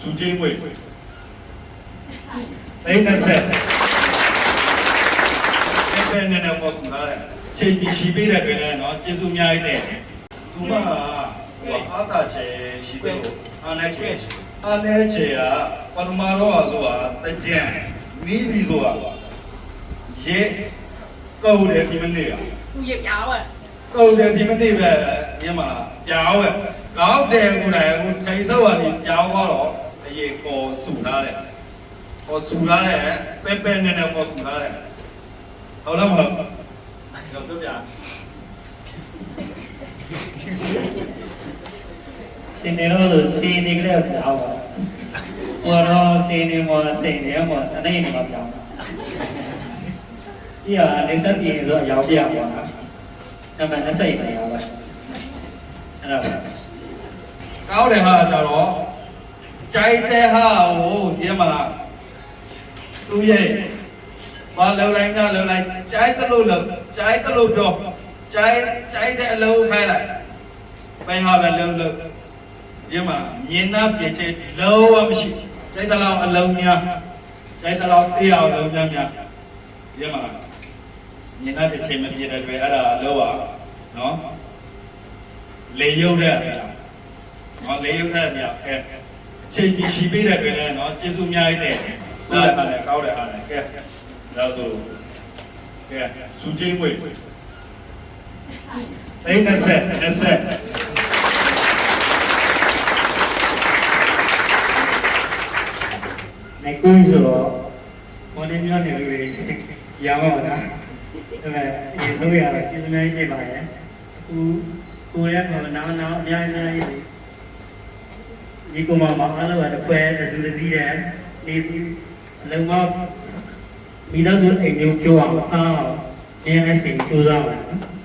စုချင်းဝေးအိမ်နဲ့ဆက်အဲ့ဒါနဲ့တော့ပေါ့ဆိုတာလေချိန်ကြီးရှိပေးတဲ့တွင်လည်းเนาะကျေးဇူးအများကြီးတဲ့သူမကဟိုအာသာချေရှိတယ်အာနေချေအာနေချေကပထမတော့ဆိုတာတကြံမိပြီဆိုတာရေကောက်တယ်ဒီမနေ့က သူရပြောင်းอ่ะ ကုတ်တယ်ဒီမနေ့ပဲမြင်မလားပြောင်းရဲ့ကောက်တယ်ကိုယ်တိုင်ကိုထိုင်ဆောက်ရပြီးပြောင်းသွားတော့ အရေးပေါ်ဆူထားတယ်ပေါ်ဆူထားတယ်ပဲပဲနဲ့နဲ့ပေါ်ဆူထားတယ်ဟုတ်လားမဟုတ်တော့ပြောပြရှင်နေတော့လို့ရှင်နေကြတဲ့ပြောင်းပါဟိုတော့ရှင်နေမောစိတ်နေမောစနေနေမှာပြောင်းဒီဟာနေဆက်ပြေဆိုအရောက်ပြပါနော်အမှန်နဲ့စိတ်နေရပါအဲ့တော့ကောက်တယ်ဟာကြတော့ ကြိုက်တဲ့ဟာကိုမြင်မလားသူရဲ့ဘာလုံလိုက်ကလုံလိုက်ကြိုက်တယ်လို့လုံကြိုက်တယ်လို့ပြောကြိုက်ကြိုက်တဲ့အလုံးခိုင်းလိုက်ဘယ်ဟာပဲလုံလုံဒီမှာမြင်နာပြည့်ချေလုံးဝမရှိစိတ်တလောင်အလုံးများစိတ်တလောင်အေးအောင်လုံးများများဒီမှာမြင်နာပြည့်ချေမပြည့်တဲ့တွေအဲ့ဒါလောကနော်လေရုပ်တဲ့နော်လေရုပ်တဲ့ပြအဲအ ချိန်ကြီးရှိပေးတဲ့တွေလည်းနော်ကျေးဇူးအများကြီးတဲ့ဟုတ်တယ်ပါတယ်ကောင်းတယ်ဟာတယ်ကဲဒါဆိုကဲစူချင်းဝေးအိမ်နဲ့ဆက်နဲ့ဆက်နေကူးဆိုတော့ဘုန်းကြီးမျိုးနေလို့ရပါမှာလားအဲ့ဒါဒီလိုရတယ်ကျေးဇူးများကြီးပါရဲ့အခုကိုရဲကနားနားအများကြီးအများကြီး ဒီကောင်မမအားလုံးကတစ်ခွဲတစ်စုတစ်စည်းတဲ့ဒီလုံမမိသားစုအိမ်မျိုးပြောအောင်အားအောင်အင်းအစီစူးစမ်းပါနော်